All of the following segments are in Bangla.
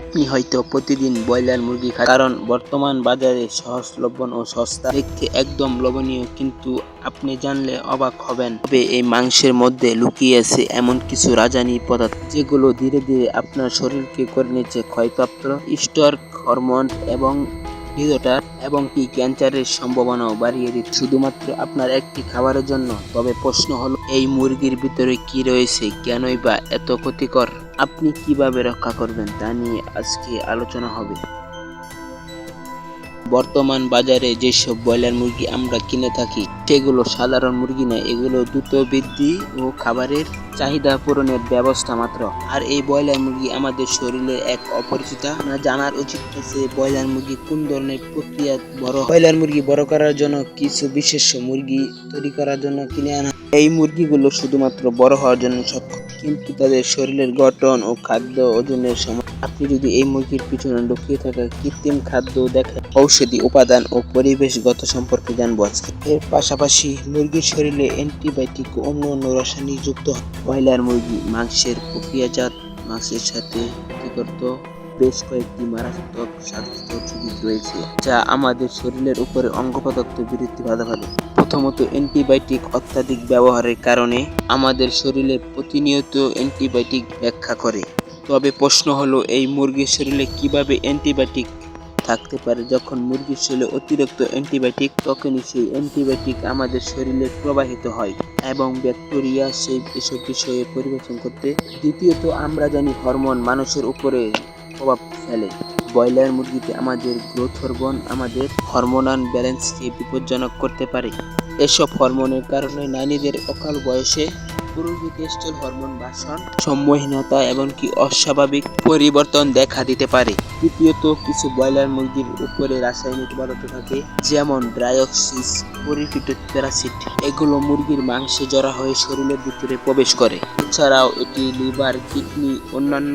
আপনি হয়তো প্রতিদিন ব্রয়লার মুরগি খান, কারণ বর্তমান বাজারে সহজ সহজলভ্য ও সস্তা। দেখতে একদম লবণীয় কিন্তু আপনি জানলে অবাক হবেন। তবে এই মাংসের মধ্যে লুকিয়ে আছে এমন কিছু রাজানি পদার্থ, যেগুলো ধীরে ধীরে আপনার শরীরকে করে নিচ্ছে ক্ষয়প্রাপ্ত স্টর হরমোন এবং হৃদয়টা এবং কি ক্যান্সারের সম্ভাবনাও বাড়িয়ে দিচ্ছে। শুধুমাত্র আপনার একটি খাবারের জন্য। তবে প্রশ্ন হলো, এই মুরগির ভিতরে কি রয়েছে? কেনই বা এত ক্ষতিকর? আপনি কীভাবে রক্ষা করবেন তা নিয়ে আজকে আলোচনা হবে। বর্তমান বাজারে যেসব ব্রয়লার মুরগি আমরা কিনে থাকি, সেগুলো সাধারণ মুরগি নয়, এগুলো দ্রুত বৃদ্ধি ও খাবারের চাহিদা পূরণের ব্যবস্থা মাত্র। আর এই ব্রয়লার মুরগি আমাদের শরীরে এক অপরিচিতা। না জানার উচিত আছে ব্রয়লার মুরগি কোন ধরনের প্রক্রিয়া বড় ব্রয়লার মুরগি বড় করার জন্য কিছু বিশেষ মুরগি তৈরি করার জন্য কিনে আনা। এই মুরগিগুলো শুধুমাত্র বড় হওয়ার জন্য সক্ষম কিন্তু তাদের শরীরের গঠন ও খাদ্য ওজনের সময় আপনি যদি এই মুরগির পিছনে লুকিয়ে থাকা কৃত্রিম খাদ্য দেখেন ঔষধি উপাদান ও পরিবেশগত সম্পর্কে জানব আজকে। এর পাশাপাশি মুরগির শরীরে অ্যান্টিবায়োটিক ও অন্য অন্য রাসায়নিক যুক্ত ব্রয়লার মুরগি মাংসের প্রক্রিয়াজাত মাংসের সাথে ক্ষতিকর্ত বেশ কয়েকটি মারাত্মক স্বাস্থ্য ঝুঁকি রয়েছে, যা আমাদের শরীরের উপরে অঙ্গ প্রত্যক্ষ বিরুদ্ধে বাধা ফেলে। প্রথমত, অ্যান্টিবায়োটিক অত্যাধিক ব্যবহারের কারণে আমাদের শরীরে প্রতিনিয়ত অ্যান্টিবায়োটিক ব্যাখ্যা করে। তবে প্রশ্ন হলো, এই মুরগির শরীরে কীভাবে অ্যান্টিবায়োটিক থাকতে পারে? যখন মুরগির শরীরে অতিরিক্ত অ্যান্টিবায়োটিক, তখনই সেই অ্যান্টিবায়োটিক আমাদের শরীরে প্রবাহিত হয় এবং ব্যাকটেরিয়া সেই এসব বিষয়ে পরিবেশন করতে। দ্বিতীয়ত, আমরা জানি হরমোন মানুষের উপরে প্রভাব ফেলে। ব্রয়লার মুরগিতে আমাদের গ্রোথ হরমোন আমাদের হরমোনাল ব্যালেন্সকে বিপজ্জনক করতে পারে। এসব হরমোনের কারণে নারীদের অকাল বয়সে পুরুষের হরমোন বাসন, সম্মোহীনতা এমনকি অস্বাভাবিক পরিবর্তন দেখা দিতে পারে। তৃতীয়ত কিছু ব্রয়লার মুরগির উপরে রাসায়নিক পদার্থ থাকে, যেমন ড্রাইঅক্সিস পরিফিটেড প্যারাসিট এগুলো মুরগির মাংসে জড়া হয়ে শরীরের ভিতরে প্রবেশ করে। এছাড়াও এটি লিভার কিডনি অন্যান্য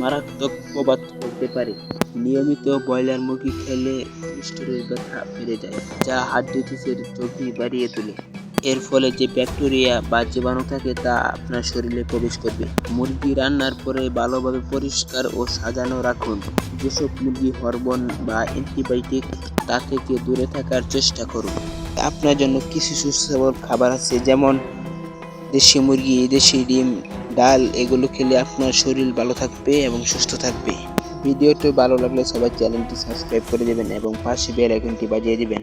মারাত্মক প্রবাদ করতে পারে। নিয়মিত ব্রয়লার মুরগি খেলে স্টোরের ব্যথা বেড়ে যায়, যা ডিজিজের ঝুঁকি বাড়িয়ে তোলে। এর ফলে যে ব্যাকটেরিয়া বা জীবাণু থাকে, তা আপনার শরীরে প্রবেশ করবে। মুরগি রান্নার পরে ভালোভাবে পরিষ্কার ও সাজানো রাখুন। যেসব মুরগি হরমোন বা অ্যান্টিবায়োটিক, তা থেকে দূরে থাকার চেষ্টা করুন। আপনার জন্য কিছু সুস্বাদু খাবার আছে, যেমন দেশি মুরগি, দেশি ডিম ডাল, এগুলো খেলে আপনার শরীর ভালো থাকবে এবং সুস্থ থাকবে। ভিডিওটি ভালো লাগলে সবাই চ্যানেলটি সাবস্ক্রাইব করে দেবেন এবং পাশে বেল আইকনটি বাজিয়ে দিবেন।